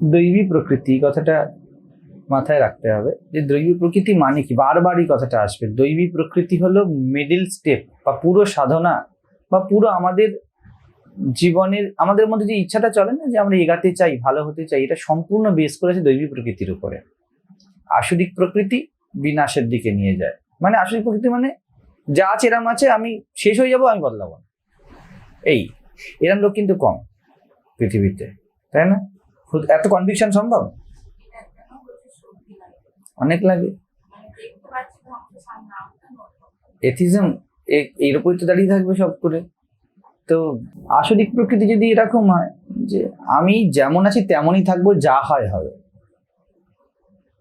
দৈবী প্রকৃতি কথাটা মাথায় রাখতে হবে যে দৈবী প্রকৃতি মানে কি? বারবারই কথাটা আসবে। দৈবী প্রকৃতি হলো মিডিল স্টেপ বা পুরো সাধনা বা পুরো আমাদের জীবনের, আমাদের মধ্যে যে ইচ্ছাটা চলে না যে আমরা এগাতে চাই, ভালো হতে চাই, এটা সম্পূর্ণ বেস করেছে দৈবী প্রকৃতির উপরে। আসরিক প্রকৃতি বিনাশের দিকে নিয়ে যায়। মানে আসরিক প্রকৃতি মানে যা আছে এরম আছে, আমি শেষ হয়ে যাব, আমি বদলাবো এই, এরম লোক কিন্তু কম পৃথিবীতে, তাই না? এত কনভিকশন সম্ভব? অনেক লাগে। এথিজম এর উপরই তো দাঁড়িয়ে থাকবে সব করে। তো আসরিক প্রকৃতি যদি এরকম হয়, যে আমি যেমন আছি তেমনই থাকব, যা হয় হবে।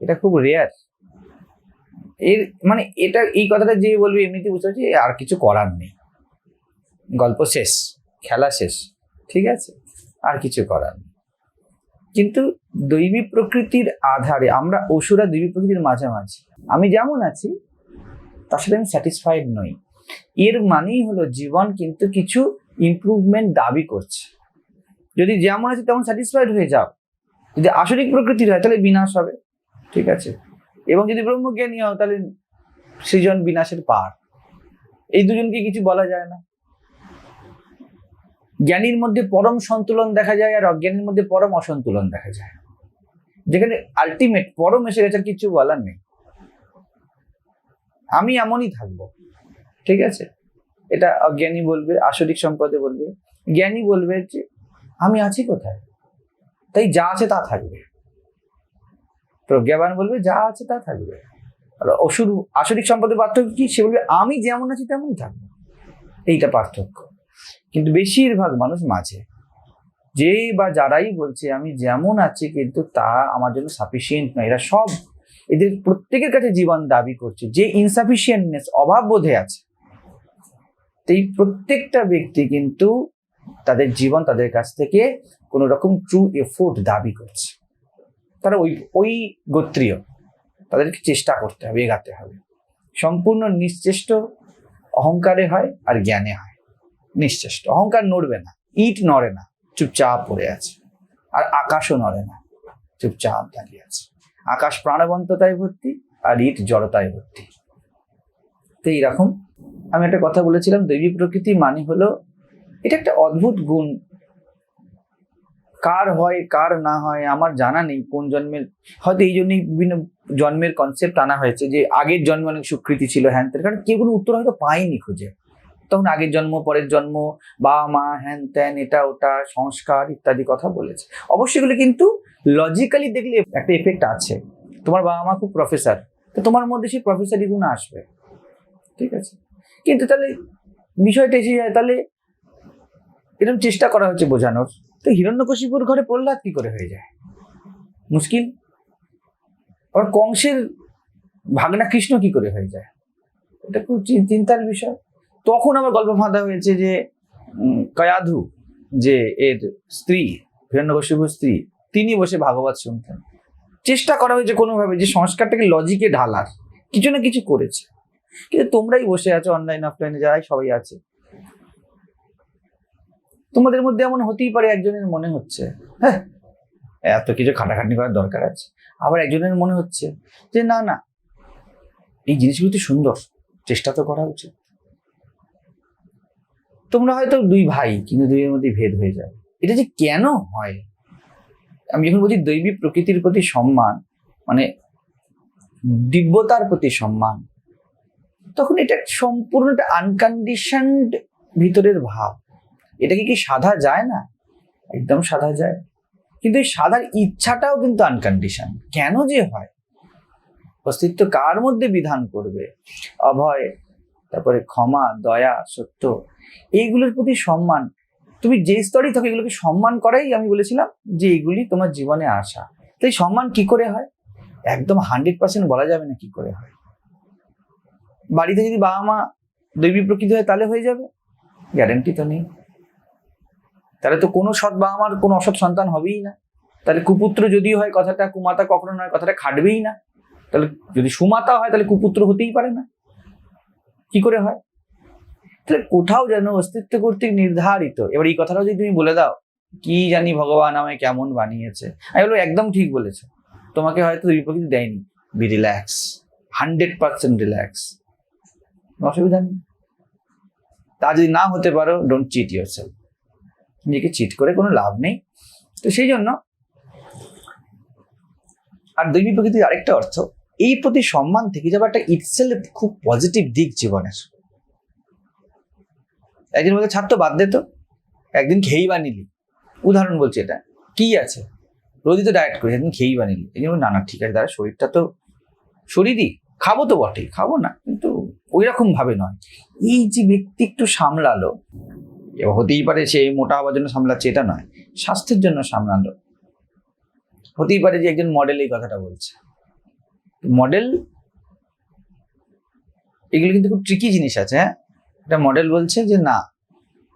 এটা খুব রেয়ার এর মানে এটা, এই কথাটা যে বলবে এমনিতে বুঝতে পারছি আর কিছু করার নেই। গল্প শেষ, খেলা শেষ, ঠিক আছে? আর কিছু করার নেই। কিন্তু দৈবী প্রকৃতির আধারে, আমরা অসুরা দৈবী প্রকৃতির মাঝামাঝি। আমি যেমন আছি, তার সাথে আমি স্যাটিসফাইড নই। এর মানেই হলো জীবন কিন্তু কিছু ইমপ্রুভমেন্ট দাবি করছে। যদি যেমন আছে তেমন স্যাটিসফাইড হয়ে যাও। যদি আসরিক প্রকৃতির হয়, তাহলে বিনাশ হবে। ঠিক আছে? এবং যদি ব্রহ্মজ্ঞানী হও, তাহলে সৃজন বিনাশের পার। এই দুজনকে কিছু বলা যায় না। জ্ঞানীর মধ্যে পরম সন্তুলন দেখা যায় আর অজ্ঞানীর মধ্যে পরম অসন্তুলন দেখা যায়। যেখানে আলটিমেট পরম এসে গেছে কিছু বলার নেই। আমি এমনই থাকব, ঠিক আছে? এটা অজ্ঞানী বলবে, আসরিক সম্পদে বলবে। জ্ঞানী বলবে যে, আমি আছি কোথায়? তাই যা আছে তা থাকবে। প্রজ্ঞাবান বলবে, যা আছে তা থাকবে। আর অসুর, আসরিক সম্পদের পার্থক্য কি? সে বলবে, আমি যেমন আছি তেমনই থাকব। এইটা পার্থক্য। কিন্তু বেশিরভাগ মানুষ মাঝে। যে বা যারাই বলছে, আমি যেমন আছি, কিন্তু তা আমার জন্য সাফিসিয়েন্ট নয়। এরা সব এদের প্রত্যেকের কাছে জীবন দাবি করছে যে ইনসাফিসিয়েন্টনেস অভাব বোধে আছে এই প্রত্যেকটা ব্যক্তি কিন্তু তাদের জীবন তাদের কাছ থেকে কোনো রকম ট্রু এফোর্ট দাবি করছে। তারা ওই ওই গোত্রীয়। তাদেরকে চেষ্টা করতে হবে, এগাতে হবে। সম্পূর্ণ নিশ্চেষ্ট অহংকারে হয় আর জ্ঞানে হয়। নিশ্চেষ্ট। অহংকার নড়বে না, ইট নড়ে না, চুপচাপ পড়ে আছে। আর আকাশও নড়ে না, চুপচাপ দাঁড়িয়ে আছে। আকাশ প্রাণবন্ততায় ভর্তি আর ইট জড়তায় ভর্তি। তো এইরকম আমি একটা কথা বলেছিলাম, দৈবী প্রকৃতি মানে হলো, এটা একটা অদ্ভুত গুণ। কার হয়, কার না হয়, আমার জানা নেই কোন জন্মের। হয়তো এই জন্যই বিভিন্ন জন্মের কনসেপ্ট আনা হয়েছে যে আগের জন্মে অনেক স্বীকৃতি ছিল হ্যান কারণ কেউ কোনো উত্তর হয়তো পায়নি খুঁজে। তখন আগের জন্ম, পরের জন্ম, বাবা মা হ্যান ত্যান, এটা, ওটা, সংস্কার ইত্যাদি কথা বলেছে। অবশ্যই এগুলো কিন্তু লজিক্যালি দেখলে একটা এফেক্ট আছে। তোমার বাবা মা খুব প্রফেসর তো তোমার মধ্যে সেই প্রফেসরি গুণ আসবে। ঠিক আছে? কিন্তু তাহলে বিষয়টা এসে যায় তাহলে এরকম চেষ্টা করা হচ্ছে বোঝানোর। তো হিরণ্যকশিপুর ঘরে প্রহ্লাদ কি করে হয়ে যায়? মুশকিল? আবার কংসের ভাগনা কৃষ্ণ কি করে হয়ে যায়? এটা খুব চিন্তার বিষয়। তখন আমার গল্প ফাঁদা হয়েছে যে কয়াধু, যে এর স্ত্রী হিরণ্যকশিপুর স্ত্রী, তিনি বসে ভাগবত শুনতেন। চেষ্টা করা হয়েছে কোনোভাবে যে সংস্কারটাকে লজিকে ঢালার। কিছু না কিছু করেছে। কিন্তু তোমরাই বসে আছো অনলাইন অফলাইনে যারাই সবাই আছে। তোমাদের মধ্যে এমন হতেই পারে একজনের মনে হচ্ছে হ্যাঁ এত কিছু খাটাখাটনি করার দরকার আছে। আবার একজনের মনে হচ্ছে যে, না না, এই জিনিসগুলো তো সুন্দর, চেষ্টা তো করা উচিত। তোমরা হয়তো দুই ভাই, কিন্তু দুইয়ের মধ্যে ভেদ হয়ে যায়। এটা যে কেন হয়? আমি যখন বলছি দৈবী প্রকৃতির প্রতি সম্মান মানে দিব্যতার প্রতি সম্মান, তখন এটা সম্পূর্ণ একটা আনকন্ডিশনড ভিতরের ভাব। এটাকে কি সাধা যায় না? একদম সাধা যায়। কিন্তু এই সাধার ইচ্ছাটাও কিন্তু আনকন্ডিশন কেন যে হয়? অস্তিত্ব কার মধ্যে বিধান করবে? অভয় তারপরে ক্ষমা, দয়া, সত্য, এইগুলোর প্রতি সম্মান। তুমি যে স্তরেই থাকো, এগুলোকে সম্মান করাই আমি বলেছিলাম যে এগুলি তোমার জীবনে আসা। তাই সম্মান কি করে হয়? একদম হান্ড্রেড পার্সেন্ট বলা যাবে না কি করে হয়। বাড়িতে যদি বাবা মা দৈবী প্রকৃতি হয়, তাহলে হয়ে যাবে। গ্যারেন্টি তো নেই। তাহলে তো কোনো সৎ বাবা মার কোনো অসৎ সন্তান হবেই না। তাহলে কুপুত্র যদি হয়, কথাটা কুমাতা কখনো নয়, কথাটা খাটবেই না। তাহলে যদি সুমাতা হয়, তাহলে কুপুত্র হতেই পারে না। কি করে হয়? তাহলে কোথাও যেন অস্তিত্ব কর্তৃক নির্ধারিত। এবার এই কথাটাও যদি তুমি বলে দাও, কি জানি ভগবান আমায় কেমন বানিয়েছে? আমি বলব, একদম ঠিক বলেছে। তোমাকে হয়তো দুই প্রকৃতি দেয়নি। Be relax hundred percent relax অসুবিধা নেই। তা যদি না হতে পারো ডোন্ট চিট ইউর সেলফ নিজেকে চিট করে কোনো লাভ নেই। তো সেই জন্য, আর দৈবী প্রকৃতির আরেকটা অর্থ এই প্রতি সম্মান থেকে একটা ইটসেলফ খুব পজিটিভ দিক জীবনের। একদিন বলতে ছাত্র বাদ দে তো। একদিন খেয়েই বানিলি। উদাহরণ বলছি এটা। কি আছে? রোজই তো ডায়েট করি, একদিন খেয়েই বানিলি। এই জন্য না না, ঠিক আছে দাদা শরীরটা তো শরীরই খাব তো বটেই, খাব না, কিন্তু ওই রকম ভাবে নয়। এই যে ব্যক্তি একটু সামলালো এবার হতেই পারে সে মোটা হওয়ার জন্য সামলাচ্ছে, এটা নয়, স্বাস্থ্যের জন্য সামলালো। হতেই পারে যে একজন মডেল এই কথাটা বলছে। মডেল এগুলো কিন্তু খুব ট্রিকি জিনিস আছে হ্যাঁ? একটা মডেল বলছে যে, না,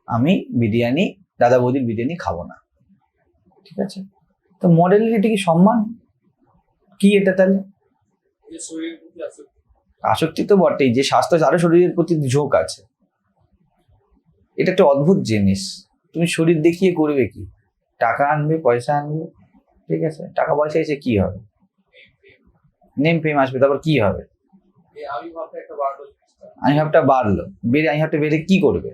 আমি বিরিয়ানি, দাদা বৌদির বিরিয়ানি খাব না। ঠিক আছে? তো মডেলের এটা কি সম্মান? কি এটা তাহলে? আসক্তি তো বটেই, যে স্বাস্থ্য আরও শরীরের প্রতি ঝোঁক আছে। এটা একটা অদ্ভুত জিনিস। তুমি শরীর দেখিয়ে করবে কি? টাকা আনবে, পয়সা আনবে, ঠিক আছে? টাকা পয়সা এসে কি হবে? নেম ফেম আসবে, তারপর কি হবে? আমি ভাবটা বাড়লো। বেড়ে আমি ভাবটা বেড়ে কি করবে?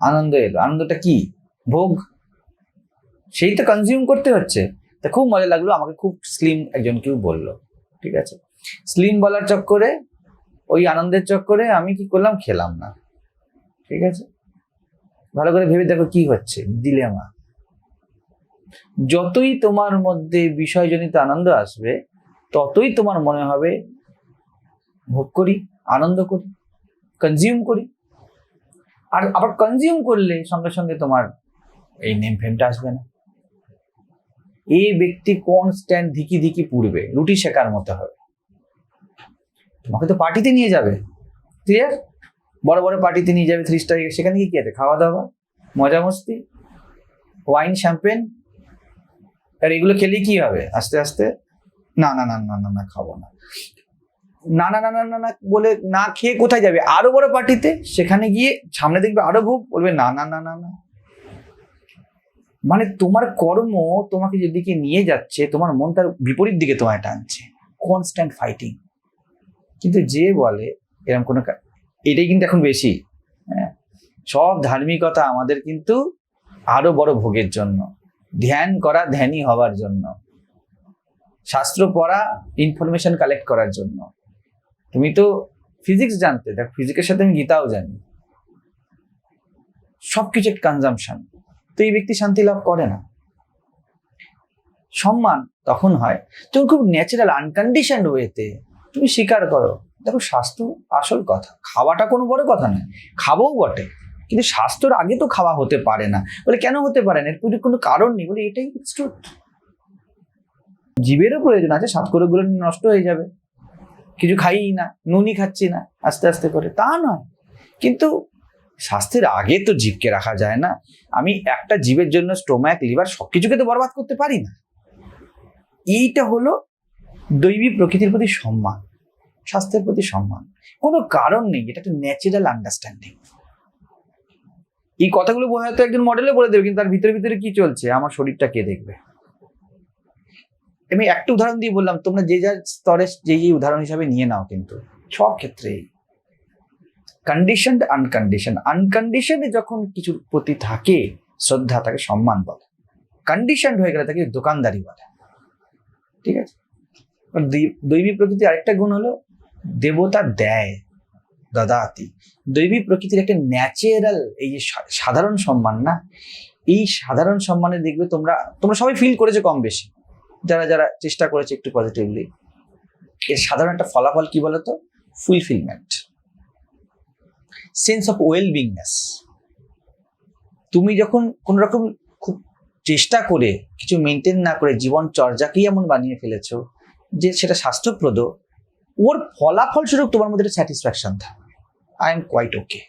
আনন্দ এলো। আনন্দটা কি? ভোগ? সেই তো কনজিউম করতে হচ্ছে। তা খুব মজা লাগল, আমাকে খুব স্লিম একজন কেউ বলল, ঠিক আছে? স্লিম বলার চক্করে, ওই আনন্দের চক্করে আমি কি করলাম? খেলাম না, ঠিক আছে? ভালো করে ভেবে দেখো কি হচ্ছে দিলেমা যতই তোমার মধ্যে বিষয়জনিত আনন্দ আসবে, ততই তোমার মনে হবে ভোগ করি, আনন্দ করি কনজিউম করি। আর আবার কনজিউম করলে সঙ্গে সঙ্গে তোমার এই নেম ফেমটা আসবে না। এই ব্যক্তি কোন স্ট্যান্ড ধিকি ধিকি পুড়বে, রুটি শেখার মতো হবে। তোমাকে তো পার্টিতে নিয়ে যাবে ক্লিয়ার বড় বড় পার্টিতে নিয়ে যাবে থ্রি স্টার সেখানে কি আছে খাওয়া দাওয়া মজা মস্তি ওয়াইন শ্যাম্পেন আর এগুলো খেলে কি হবে আস্তে আস্তে না না না না না না খাব না না না না না না না বলে না খেয়ে কোথায় যাবে আরও বড় পার্টিতে সেখানে গিয়ে সামনে দেখবে আরও ভোগ বলবে না না না না না মানে তোমার কর্ম তোমাকে যেদিকে নিয়ে যাচ্ছে তোমার মন তার বিপরীত দিকে তোমায় টানছে কনস্ট্যান্ট ফাইটিং কিন্তু যে বলে এরকম কোনো এটাই কিন্তু এখন বেশি হ্যাঁ সব ধার্মিকতা আমাদের কিন্তু আরও বড় ভোগের জন্য ধ্যান করা ধ্যানী হওয়ার জন্য। শাস্ত্র পড়া ইনফরমেশন কালেক্ট করার জন্য। তুমি তো ফিজিক্স জানতে, দেখ ফিজিক্সের সাথে আমি গীতাও জানি। সবকিছু কনজামশন তো এই ব্যক্তি শান্তি লাভ করে না। সম্মান তখন হয়। তুমি খুব ন্যাচারাল আনকন্ডিশন ওয়েতে তুমি স্বীকার করো। দেখো স্বাস্থ্য আসল কথা। খাওয়াটা কোনো বড় কথা নয়। খাব বটে। কিন্তু স্বাস্থ্যর আগে তো খাওয়া হতে পারে না। বলে কেন হতে পারে না? এর কোনো কারণ নেই বলে এটাই ট্রুথ জীবেরও প্রয়োজন আছে, সাতকরগুলো নষ্ট হয়ে যাবে। কিছু খাইই না নুনি খাচ্ছি না, আস্তে আস্তে করে। তা নয়। কিন্তু স্বাস্থ্যের আগে তো জীবকে রাখা যায় না। আমি একটা জীবের জন্য স্টোম্যাক লিভার সবকিছুকে তো বরবাদ করতে পারি না। এইটা হলো দৈবী প্রকৃতির প্রতি সম্মান, স্বাস্থ্যের প্রতি সম্মান। কোনো কারণ নেই, এটা একটা ন্যাচারাল আন্ডারস্ট্যান্ডিং এই কথাগুলো হয়তো একজন মডেলে বলে দেবে, কিন্তু তার ভিতরে ভিতরে কি চলছে? আমার শরীরটা কে দেখবে? আমি একটা উদাহরণ দিয়ে বললাম, তোমরা যে যার স্তরে যে যে উদাহরণ হিসাবে নিয়ে নাও কিন্তু, সব ক্ষেত্রেই কন্ডিশন আনকন্ডিশন আনকন্ডিশনে যখন কিছুর প্রতি থাকে, শ্রদ্ধা, তাকে সম্মান বলে। কন্ডিশন হয়ে গেলে তাকে দোকানদারি বলে। ঠিক আছে? দৈবী প্রকৃতির আরেকটা গুণ হলো, দেবতা দেয়। দদাতি। দৈবী প্রকৃতির একটা ন্যাচারাল এই যে সাধারণ সম্মান না, এই সাধারণ সম্মানে দেখবে তোমরা তোমরা সবাই ফিল করেছ কম বেশি। যারা যারা চেষ্টা করেছে একটু পজিটিভলি এর সাধারণ একটা ফলাফল কি বলতো? Fulfilment sense of well beingness তুমি যখন কোন রকম খুব চেষ্টা করে, কিছু মেনটেন না করে জীবন চর্যাকেই এমন বানিয়ে ফেলেছো, যে সেটা স্বাস্থ্যপ্রদ ওর ফলাফল স্বরূপ তোমার মধ্যে স্যাটিসফ্যাকশন থাকবে আই এম কোয়াইট ওকে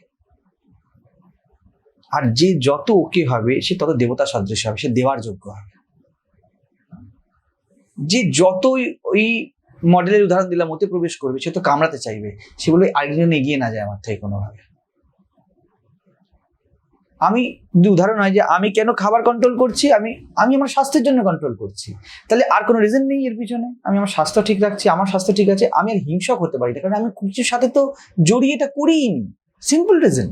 আর যে যত ওকে হবে, সে তত দেবতা সদৃশ হবে, সে দেওয়ার যোগ্য হবে। যে যতই ওই মডেলের উদাহরণ দিলাম, ওতে প্রবেশ করবে, সে তো কামড়াতে চাইবে। সে বলবে আরেকজন এগিয়ে না যায় আমার থেকে কোনোভাবে। আমি উদাহরণ হয় যে আমি কেন খাবার কন্ট্রোল করছি, আমি আমি আমার স্বাস্থ্যের জন্য কন্ট্রোল করছি। তাহলে আর কোনো রিজন নেই এর পিছনে। আমি আমার স্বাস্থ্য ঠিক রাখছি, আমার স্বাস্থ্য ঠিক আছে, আমি আর হিংসক হতে পারি না। কারণ আমি কিছুর সাথে তো জড়িয়ে এটা করিই নি সিম্পল রিজন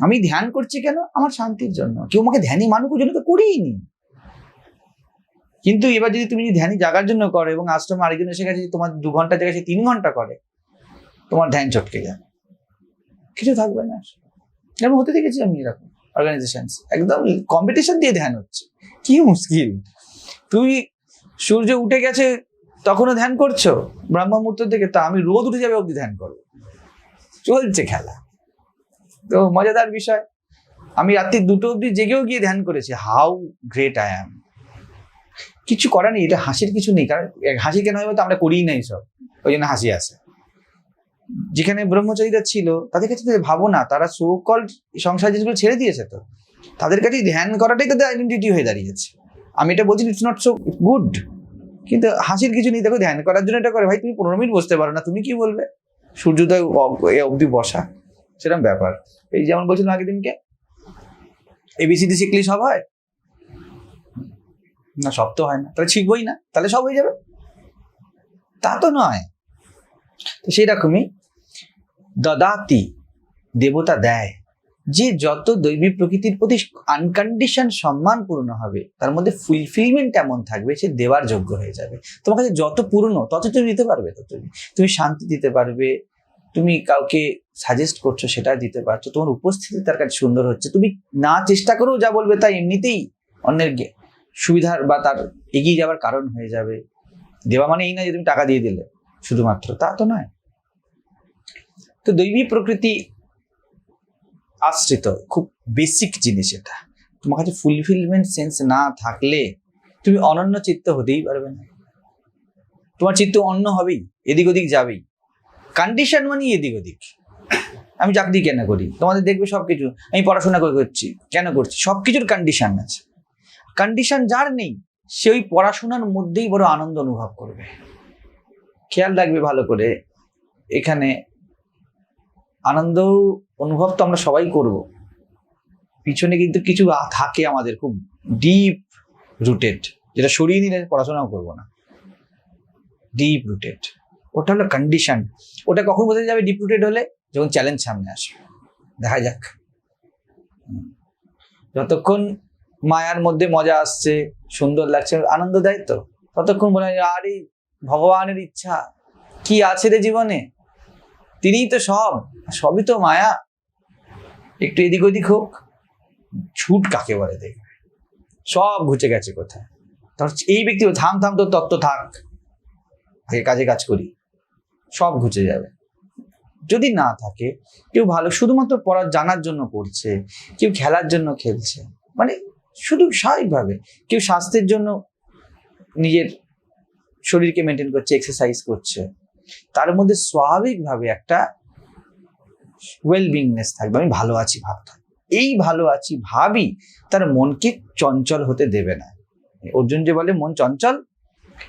আমি ধ্যান করছি কেন? আমার শান্তির জন্য। কেউ আমাকে ধ্যানই মানুষ জন্য তো করিই নি কিন্তু এবার যদি তুমি যদি ধ্যানই জাগার জন্য করো এবং আশ্রমে আরেকজন এসে গেছে তোমার দু ঘণ্টা জায়গায় সে তিন ঘণ্টা করে, তোমার ধ্যান চটকে যাবে কিছু থাকবে না। যেমন হতে দেখেছি আমি এরকম অর্গানাইজেশন একদম কম্পিটিশন দিয়ে ধ্যান হচ্ছে। কি মুশকিল। তুই সূর্য উঠে গেছে, তখনও ধ্যান করছ? ব্রহ্ম মুহূর্ত থেকে তা আমি রোদ উঠে যাবে অব্দি ধ্যান করব। চলছে খেলা। তো মজাদার বিষয়, আমি রাত্রি দুটো অব্দি জেগেও গিয়ে ধ্যান করেছি হাউ গ্রেট আই অ্যাম কিছু করার নেই, এটা হাসির কিছু নেই, কারণ হাসি কেন হয় বলতো, আমরা করিই নাই সব ওই জন্য হাসি আসে। যেখানে ব্রহ্মচারীরা ছিল, তাদের কাছে ভাবো না তারা সো কল সংসার জিনিসগুলো ছেড়ে দিয়েছে তো। তাদের কাছে ধ্যান করাটাই তাদের আইডেন্টিটি হয়ে দাঁড়িয়েছে। আমি এটা বলছি ইটস নট সো গুড কিন্তু হাসির কিছু নেই, দেখো ধ্যান করার জন্য এটা করে। ভাই, তুমি পনেরো মিনিট বসতে পারো না, তুমি কি বলবে? সূর্যোদয় অবধি বসা সেরকম ব্যাপার। এই যেমন বলছিলাম আগের দিনকে এবিসিডি শিখলে সব হয়? না, সব তো হয় না। তাহলে শিখবই না, তাহলে সব হয়ে যাবে? তা তো নয়। তো সেই রকমই দদাতি দেবতা দেয়, যে যত দৈবী প্রকৃতির প্রতি আনকন্ডিশন সম্মান পূর্ণ হবে, তার মধ্যে ফুলফিলমেন্ট এমন থাকবে, সে দেওয়ার যোগ্য হয়ে যাবে। তোমার কাছে যত পূর্ণ তত তুমি দিতে পারবে, তত তুমি। তুমি শান্তি দিতে পারবে, তুমি কাউকে সাজেস্ট করছ সেটা দিতে পারছ, তোমার উপস্থিতি তার কাছে সুন্দর হচ্ছে। তুমি না চেষ্টা করেও যা বলবে তা এমনিতেই অন্যের সুবিধার বা তার এগিয়ে যাওয়ার কারণ হয়ে যাবে। দেওয়া মানে এই না যে তুমি টাকা দিয়ে দিলে, শুধুমাত্র। তা তো নয়। তো দৈবী প্রকৃতি আশ্রিত, খুব বেসিক জিনিস এটা। তোমার কাছে ফুলফিলমেন্ট সেন্স না থাকলে তুমি অনন্য চিত্ত হতেই পারবে না। তোমার চিত্ত অন্য হবেই, এদিক ওদিক যাবেই। কন্ডিশন মানে এদিক ওদিক। আমি চাকরি কেন করি? তোমাদের দেখবে সব কিছু আমি পড়াশোনা করে করছি? কেন করছি? সব কিছুর কন্ডিশন আছে। কন্ডিশন যার নেই, সে ওই পড়াশোনার মধ্যেই বড় আনন্দ অনুভব করবে। খেয়াল রাখবে ভালো করে, এখানে আনন্দ অনুভব তো আমরা সবাই করব। পিছনে কিন্তু কিছু থাকে আমাদের খুব ডিপ রুটেড যেটা সরিয়ে নিলে পড়াশোনাও করব না। ডিপ রুটেড ওটা হলো কন্ডিশন ওটা কখন বোঝা যাবে ডিপ রুটেড হলে? যখন চ্যালেঞ্জ সামনে আসবে। দেখা যাক। যতক্ষণ মায়ার মধ্যে মজা আসছে, সুন্দর লাগছে, আনন্দ দেয় তো। ততক্ষণ মনে হয়, আরে, ভগবানের ইচ্ছা। কি আছে রে জীবনে? তিনিই তো সব। সবই তো মায়া। একটু এদিক ওদিক হোক। ছুট কাকে বলে দেখবে সব ঘুচে গেছে কোথায়? তার এই ব্যক্তি থাম থাম, তোর তত্ত্ব থাক। আগে কাজে কাজ করি। সব ঘুচে যাবে। যদি না থাকে, কেউ ভালো শুধুমাত্র পড়ার জানার জন্য পড়ছে, কেউ খেলার জন্য খেলছে মানে শুধু স্বাভাবিকভাবে কেউ স্বাস্থ্যের জন্য নিজের শরীরকে মেনটেন করছে এক্সারসাইজ করছে, তার মধ্যে স্বাভাবিকভাবে একটা ওয়েল বিংনেস থাকবে, আমি ভালো আছি, ভাব থাকবে। এই ভালো আছি, ভাবই তার মনকে চঞ্চল হতে দেবে না। অর্জুন যে বলে, মন চঞ্চল?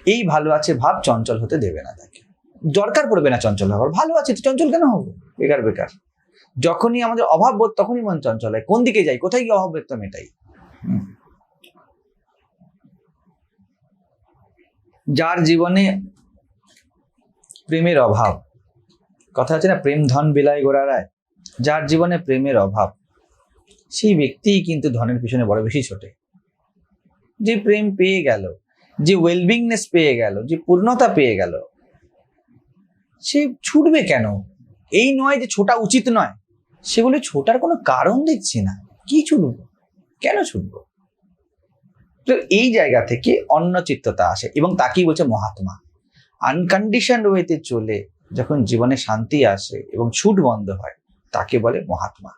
এই ভালো আছে, ভাব চঞ্চল হতে দেবে না তাকে। দরকার পড়বে না চঞ্চল হওয়ার। ভালো আছে তো চঞ্চল কেন হবে? বেকার বেকার। যখনই আমাদের অভাব বোধ, তখনই মন চঞ্চল হয়। কোন দিকে যাই? কোথায় গিয়ে অভাব বোধ মেটাই? যার জীবনে প্রেমের অভাব কথা হচ্ছে না, প্রেম ধন বিলায় গোড়ারায় যার জীবনে প্রেমের অভাব, সেই ব্যক্তিই কিন্তু ধনের পিছনে বড় বেশি ছোটে। যে প্রেম পেয়ে গেল, যে ওয়েলবিংনেস পেয়ে গেল, যে পূর্ণতা পেয়ে গেল, সে ছুটবে কেন? এই নয় যে ছোটা উচিত নয়। সেগুলো ছোটার কোনো কারণ দেখছি না। কি ছুটবো? কেন ছুটবো? তো এই জায়গা থেকে অন্য চিত্ততা আসে এবং তাকেই বলছে মহাত্মা। আনকন্ডিশন ওয়েতে চলে যখন জীবনে শান্তি আসে এবং ছুট বন্ধ হয়, তাকে বলে মহাত্মা।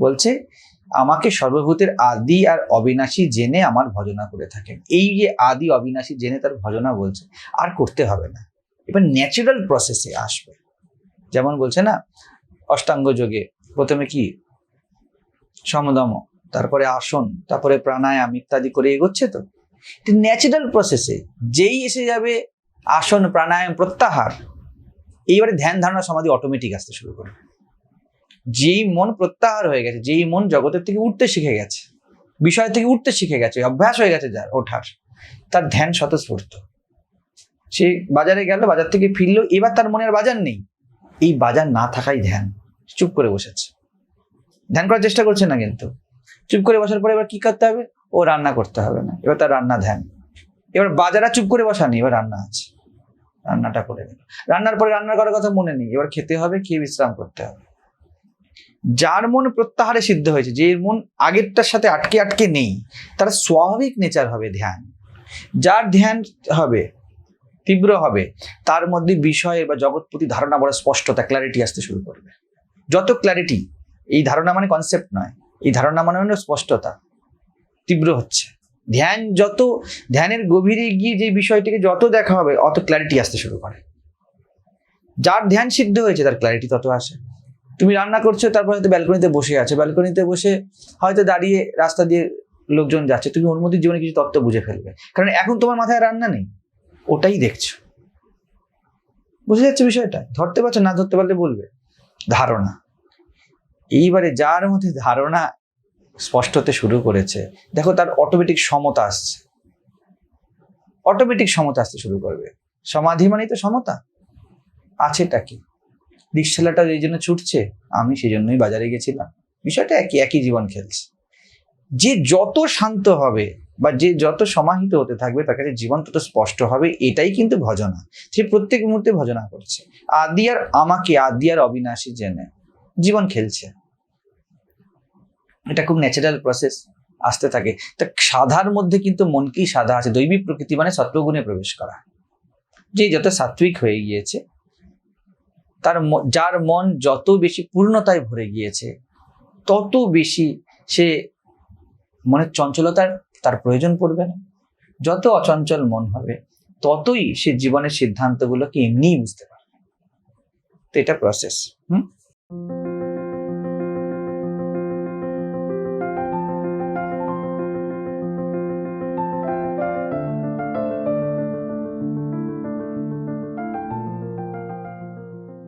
বলছে, আমাকে সর্বভূতের আদি আর অবিনাশী জেনে আমার ভজনা করে থাকেন। এই যে আদি, অবিনাশী জেনে তার ভজনা বলছে, আর করতে হবে না। এবার ন্যাচারাল প্রসেসে আসবে। যেমন বলছে না, অষ্টাঙ্গ যোগে প্রথমে কি? সমদম, তারপরে আসন, তারপরে প্রাণায়াম ইত্যাদি করে এগোচ্ছে তো? ন্যাচারাল প্রসেসে যেই এসে যাবে, আসন, প্রাণায়াম, প্রত্যাহার এইবারে ধ্যান ধারণা সমাধি অটোমেটিক আসতে শুরু করবে যেই মন প্রত্যাহার হয়ে গেছে, যেই মন জগতের থেকে উঠতে শিখে গেছে বিষয় থেকে উঠতে শিখে গেছে, অভ্যাস হয়ে গেছে যার, ওঠার, তার ধ্যান স্বতঃস্ফূর্ত। সে বাজারে গেল, বাজার থেকে ফিরলো, এবার তার মনে আর বাজার নেই। এই বাজার না থাকাই ধ্যান। চুপ করে বসেছে। ধ্যান করার চেষ্টা করছে না কিন্তু। চুপ করে বসার পরে এবার কি করতে হবে? ও রান্না করতে হবে না। এবার তার রান্না ধ্যান। এবার বাজারা চুপ করে বসা নেই, এবার রান্না আছে। রান্নাটা করে গেল রান্নার পরে রান্নার করার কথা মনে নেই। এবার খেতে হবে, খেয়ে বিশ্রাম করতে হবে। যার মন প্রত্যাহারে সিদ্ধ হয়েছে, যে মন আগেরটার সাথে আটকে আটকে নেই, তার স্বাভাবিক নেচার হবে ধ্যান। যার ধ্যান হবে, তীব্র হবে, তার মধ্যে বিষয়ে বা জগৎ প্রতি ধারণা বড় স্পষ্টতা ক্ল্যারিটি আসতে শুরু করবে। যত ক্ল্যারিটি এই ধারণা মানে কনসেপ্ট নয়, এই ধারণা মানে স্পষ্টতা, তীব্র হচ্ছে। ধ্যান যত, ধ্যানের গভীরে গিয়ে যে বিষয়টিকে যত দেখা হবে, অত ক্ল্যারিটি আসতে শুরু করে। যার ধ্যান সিদ্ধ হয়েছে, তার ক্ল্যারিটি তত আসে। তুমি রান্না করছ, তারপর হয়তো ব্যালকনিতে বসে আছে। ব্যালকনিতে বসে হয়তো দাঁড়িয়ে রাস্তা দিয়ে লোকজন যাচ্ছে। তুমি অনুমতির জীবনে কিছু তত্ত্ব বুঝে ফেলবে। কারণ এখন তোমার মাথায় রান্না নেই। ওটাই দেখছ। বুঝে যাচ্ছে বিষয়টা? ধরতে পারছ, না ধরতে পারলে বলবে। ধারণা। এইবারে যার মধ্যে ধারণা স্পষ্ট হতে শুরু করেছে। দেখো তার অটোমেটিক সমতা আসছে। অটোমেটিক সমতা আসতে শুরু করবে। সমাধি মানেই তো সমতা। আছেটা কি? রিক্সালাটা এই জন্য ছুটছে, আমি সেই জন্যই বাজারে গেছিলাম। বিষয়টা একই একই জীবন খেলছে। যে যত শান্ত হবে বা যে যত সমাহিত হতে থাকবে, তার কাছে জীবন তত স্পষ্ট হবে, এটাই কিন্তু ভজনা। সে প্রত্যেক মুহূর্তে ভজনা করছে। আদি আর আমাকে, আদি আর অবিনাশী জেনে জীবন খেলছে। এটা খুব ন্যাচারাল প্রসেস আসতে থাকে। তা সাধার মধ্যে কিন্তু মনকেই সাধা আছে? দৈবিক প্রকৃতি মানে সত্ত্বগুণে প্রবেশ করা। যে যত সাত্বিক হয়ে গিয়েছে, তার যার মন যত বেশি পূর্ণতায় ভরে গিয়েছে, তত বেশি সে মনের চঞ্চলতার তার প্রয়োজন পড়বে না। যত অচঞ্চল মন হবে, ততই সে জীবনের সিদ্ধান্তগুলোকে এমনিই বুঝতে পারবে। তো এটা প্রসেস হুম?